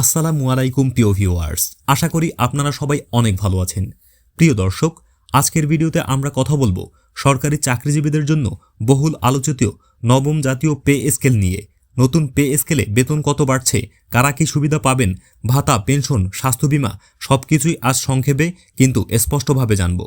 আসসালামু আলাইকুম, প্রিয় ভিউয়ার্স। আশা করি আপনারা সবাই অনেক ভালো আছেন। প্রিয় দর্শক, আজকের ভিডিওতে আমরা কথা বলব সরকারি চাকরিজীবীদের জন্য বহুল আলোচিত নবম জাতীয় পে স্কেল নিয়ে। নতুন পে স্কেলে বেতন কত বাড়ছে, কারা কি সুবিধা পাবেন, ভাতা, পেনশন, স্বাস্থ্য বীমা, সবকিছুই আজ সংক্ষেপে কিন্তু স্পষ্টভাবে জানব।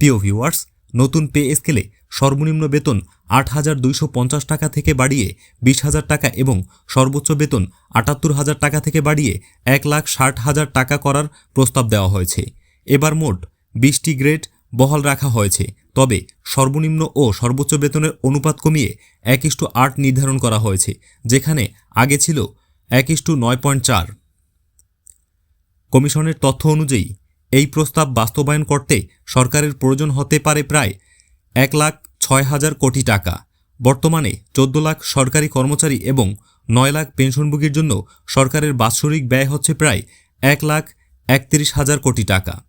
প্রিয় ভিউয়ার্স নতুন পে স্কেলে সর্বনিম্ন বেতন আট হাজার দুইশো পঞ্চাশ টাকা থেকে বাড়িয়ে বিশ হাজার টাকা এবং সর্বোচ্চ বেতন আটাত্তর হাজার টাকা থেকে বাড়িয়ে এক লাখ ষাট হাজার টাকা করার প্রস্তাব দেওয়া হয়েছে। এবার মোট বিশটি গ্রেড বহাল রাখা হয়েছে। তবে সর্বনিম্ন ও সর্বোচ্চ বেতনের অনুপাত কমিয়ে এক ইস্টু আট নির্ধারণ করা হয়েছে, যেখানে আগে ছিল এক ইস্টু নয় পয়েন্ট চার। কমিশনের তথ্য অনুযায়ী এই প্রস্তাব বাস্তবায়ন করতে সরকারের প্রয়োজন হতে পারে প্রায় এক লাখ ছয় হাজার কোটি টাকা। বর্তমানে চোদ্দ লাখ সরকারি কর্মচারী এবং নয় লাখ পেনশনভোগীর জন্য সরকারের বাৎসরিক ব্যয় হচ্ছে প্রায় এক লাখ একত্রিশ হাজার কোটি টাকা।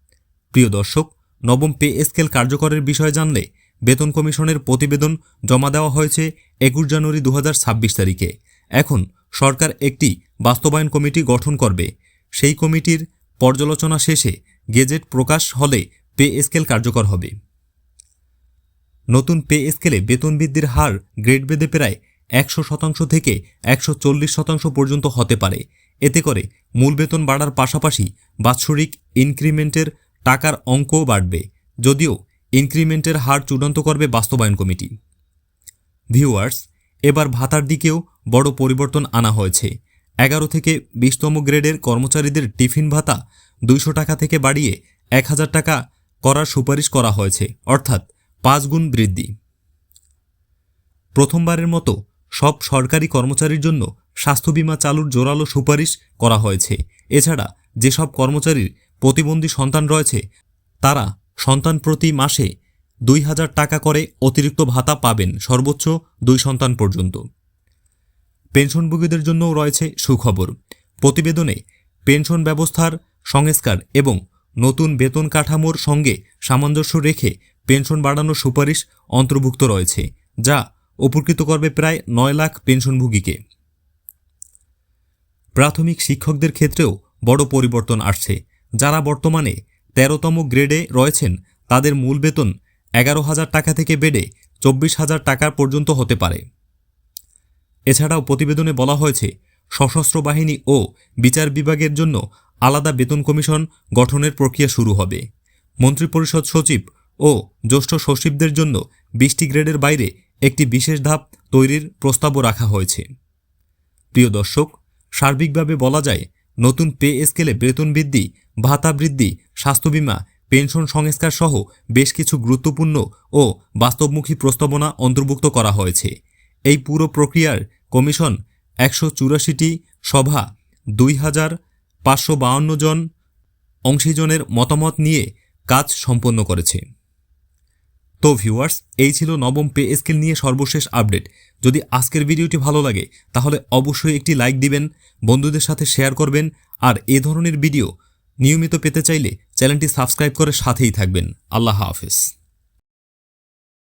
প্রিয় দর্শক, নবম পে স্কেল কার্যকরের বিষয়ে জানলে বেতন কমিশনের প্রতিবেদন জমা দেওয়া হয়েছে একুশ জানুয়ারি দু হাজার ছাব্বিশ তারিখে। এখন সরকার একটি বাস্তবায়ন কমিটি গঠন করবে। সেই কমিটির পর্যালোচনা শেষে গেজেট প্রকাশ হলে পে স্কেল কার্যকর হবে। নতুন পে স্কেলে বেতন বৃদ্ধির হার গ্রেড বেদে প্রায় একশো শতাংশ থেকে একশো চল্লিশ শতাংশ পর্যন্ত হতে পারে। এতে করে মূল বেতন বাড়ার পাশাপাশি বাৎসরিক ইনক্রিমেন্টের টাকার অঙ্কও বাড়বে, যদিও ইনক্রিমেন্টের হার চূড়ান্ত করবে বাস্তবায়ন কমিটি। ভিউয়ার্স, এবার ভাতার দিকেও বড় পরিবর্তন আনা হয়েছে। এগারো থেকে বিশতম গ্রেডের কর্মচারীদের টিফিন ভাতা দুইশো টাকা থেকে বাড়িয়ে এক হাজার টাকা করার সুপারিশ করা হয়েছে, অর্থাৎ পাঁচ গুণ বৃদ্ধি। প্রথমবারের মতো সব সরকারি কর্মচারীর জন্য স্বাস্থ্য বীমা চালুর জোরালো সুপারিশ করা হয়েছে। এছাড়া যেসব কর্মচারীর প্রতিবন্ধী সন্তান রয়েছে, তারা সন্তান প্রতি মাসে দুই হাজার টাকা করে অতিরিক্ত ভাতা পাবেন সর্বোচ্চ দুই সন্তান পর্যন্ত। পেনশনভোগীদের জন্যও রয়েছে সুখবর। প্রতিবেদনে পেনশন ব্যবস্থার সংস্কার এবং নতুন বেতন কাঠামোর সঙ্গে সামঞ্জস্য রেখে পেনশন বাড়ানোর সুপারিশ অন্তর্ভুক্ত রয়েছে, যা উপকৃত করবে প্রায় নয় লাখ পেনশনভোগীকে। প্রাথমিক শিক্ষকদের ক্ষেত্রেও বড় পরিবর্তন আসছে। যারা বর্তমানে তেরোতম গ্রেডে রয়েছেন, তাদের মূল বেতন এগারো হাজার টাকা থেকে বেড়ে চব্বিশ হাজার টাকা পর্যন্ত হতে পারে। এছাড়াও প্রতিবেদনে বলা হয়েছে, সশস্ত্র বাহিনী ও বিচার বিভাগের জন্য আলাদা বেতন কমিশন গঠনের প্রক্রিয়া শুরু হবে। মন্ত্রিপরিষদ সচিব ও জ্যেষ্ঠ সচিবদের জন্য বিশটি গ্রেডের বাইরে একটি বিশেষ ধাপ তৈরির প্রস্তাবও রাখা হয়েছে। প্রিয় দর্শক, সার্বিকভাবে বলা যায়, নতুন পে স্কেলে বেতন বৃদ্ধি, ভাতা বৃদ্ধি, স্বাস্থ্য বীমা, পেনশন সংস্কার সহ বেশ কিছু গুরুত্বপূর্ণ ও বাস্তবমুখী প্রস্তাবনা অন্তর্ভুক্ত করা হয়েছে। এই পুরো প্রক্রিয়ার কমিশন একশো চুরাশিটি সভা, দুই হাজার পাঁচশো বাউন্ন জন অংশীজনের মতামত নিয়ে কাজ সম্পন্ন করেছে। তো ভিউয়ার্স এই ছিল নবম পে স্কেল নিয়ে সর্বশেষ আপডেট। যদি আজকের ভিডিওটি ভালো লাগে, তাহলে অবশ্যই একটি লাইক দিবেন, বন্ধুদের সাথে শেয়ার করবেন, আর এ ধরনের ভিডিও নিয়মিত পেতে চাইলে চ্যানেলটি সাবস্ক্রাইব করে সাথেই থাকবেন। আল্লাহ হাফেজ।